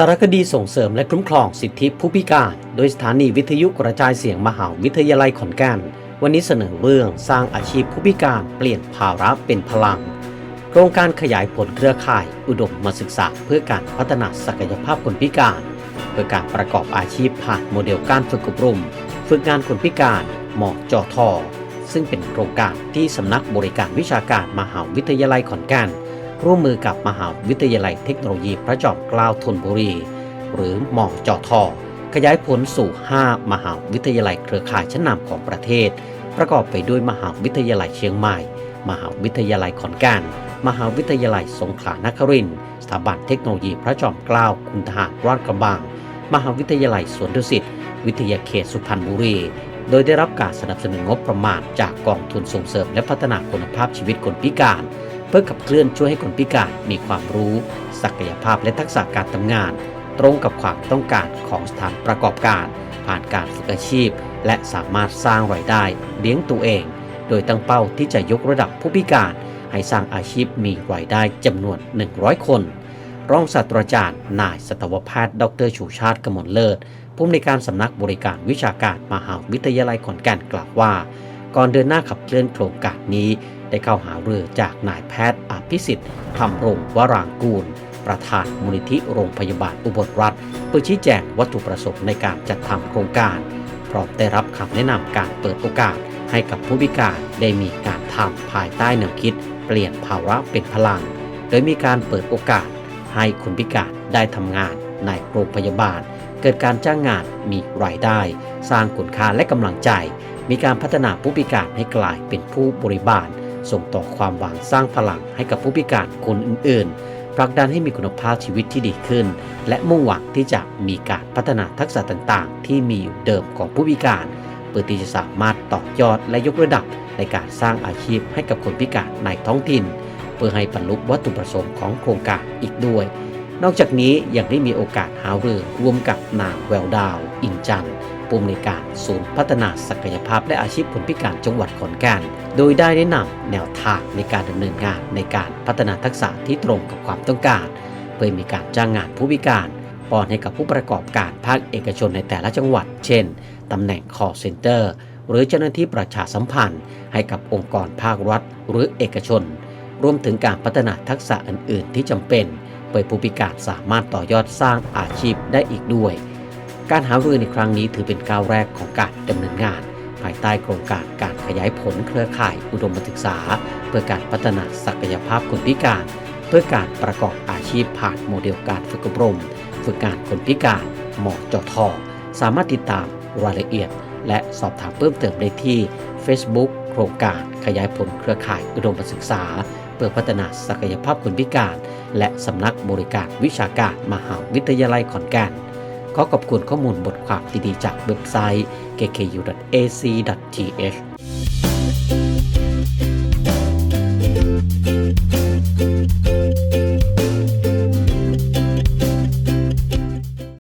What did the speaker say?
สารคดีส่งเสริมและคุ้มครองสิทธิผู้พิการ โดยสถานีวิทยุกระจายเสียงมหาวิทยาลัยขอนแก่น วันนี้เสนอเรื่องสร้างอาชีพผู้พิการเปลี่ยนภาระเป็นพลัง โครงการขยายผลเครือข่าย อุดมมาศึกษาเพื่อการพัฒนาศักยภาพคนพิการ เพื่อการประกอบอาชีพผ่านโมเดลการฝึกอบรม ฝึกงานคนพิการหมอจอทอซึ่งเป็นโครงการที่สำนักบริการวิชาการมหาวิทยาลัยขอนแก่น ร่วมมือกับมหาวิทยาลัยเทคโนโลยีพระจอมเกล้าธนบุรี หรือมอจอทอขยายผลสู่ 5 มหาวิทยาลัยเครือข่ายชั้นนำของประเทศ ประกอบไปด้วยมหาวิทยาลัยเชียงใหม่ มหาวิทยาลัยขอนแก่นมหาวิทยาลัยสงขลานครินทร์สถาบันเทคโนโลยีพระจอมเกล้าคุณทหารราชกระบัง มหาวิทยาลัยสวนดุสิต วิทยาเขตสุพรรณบุรี โดยได้รับการสนับสนุนงบประมาณจากกองทุนส่งเสริมและพัฒนาคุณภาพชีวิตคนพิการ เพื่อขับเคลื่อนช่วยให้คนพิการมีความรู้ ศักยภาพและทักษะการทำงาน ตรงกับความต้องการของสถานประกอบการ ผ่านการฝึกอาชีพ และสามารถสร้างรายได้เลี้ยงตัวเอง โดยตั้งเป้าที่จะยกระดับผู้พิการ ให้สร้างอาชีพมีรายได้จำนวน 100 คน รองศาสตราจารย์ นายสัตวแพทย์ ดรชูชาติกมลเลิศผู้อำนวยการสำนักบริการวิชาการมหาวิทยาลัยขอนแก่นกล่าวว่า ก่อนเดินหน้าขับเคลื่อนโครงการนี้ ได้เข้าหารือจากนายแพทย์อภิสิทธิ์ธรรมรงค์วรางกูล ประธานมูลนิธิโรงพยาบาลอุบลรัฐเพื่อชี้แจงวัตถุประสงค์ในการจัดทำโครงการ พร้อมได้รับคำแนะนำการเปิดโอกาสให้กับผู้พิการได้มีการทำภายใต้แนวคิด เปลี่ยนภาวะเป็นพลัง โดยมีการเปิดโอกาส ให้คนพิการได้ทำงานในโรงพยาบาล เกิดการจ้างงานมีรายได้ สร้างคุณค่าและกำลังใจ มีการพัฒนาผู้พิการให้กลายเป็นผู้บริบาล ส่งต่อความหวังสร้างพลังให้กับผู้พิการคนอื่นๆผลักดันให้มีคุณภาพชีวิตที่ดีขึ้น และมุ่งหวังที่จะมีการพัฒนาทักษะต่างๆ ที่มีอยู่เดิมของผู้พิการเพื่อที่จะสามารถต่อยอดและยกระดับในการสร้างอาชีพให้กับคนพิการในท้องถิ่น เพื่อให้บรรลุวัตถุประสงค์ของโครงการอีกด้วย นอกจากนี้ยังได้มีโอกาสหารือร่วมกับนางแววดาว อินจันทร์ ผู้อำนวยการศูนย์พัฒนาศักยภาพและอาชีพคนพิการจังหวัดขอนแก่น โดยได้แนะนำแนวทางในการดำเนินงานในการพัฒนาทักษะที่ตรงกับความต้องการ เพื่อมีการจ้างงานผู้พิการป้อนให้กับผู้ประกอบการภาคเอกชนในแต่ละจังหวัด เช่นตำแหน่ง call center หรือเจ้าหน้าที่ประชาสัมพันธ์ ให้กับองค์กรภาครัฐ หรือเอกชน รวมถึงการพัฒนาทักษะอื่น ๆ ที่จำเป็นเพื่อผู้พิการสามารถต่อยอดสร้างอาชีพได้อีกด้วย การหารือในครั้งนี้ถือเป็นก้าวแรกของการดำเนินงาน ภายใต้โครงการการขยายผลเครือข่ายอุดมศึกษา เพื่อการพัฒนาศักยภาพคนพิการ เพื่อการประกอบอาชีพผ่านโมเดลการฝึกอบรม ฝึกงานคนพิการหมอจอทอสามารถติดตามรายละเอียด และสอบถามเพิ่มเติมได้ที่ Facebook โครงการขยายผลเครือข่ายอุดมศึกษา เพื่อพัฒนาศักยภาพคนพิการ และสำนักบริการวิชาการมหาวิทยาลัยขอนแก่น ขอขอบคุณข้อมูลบทความดีๆ จากเว็บไซต์ kku.ac.th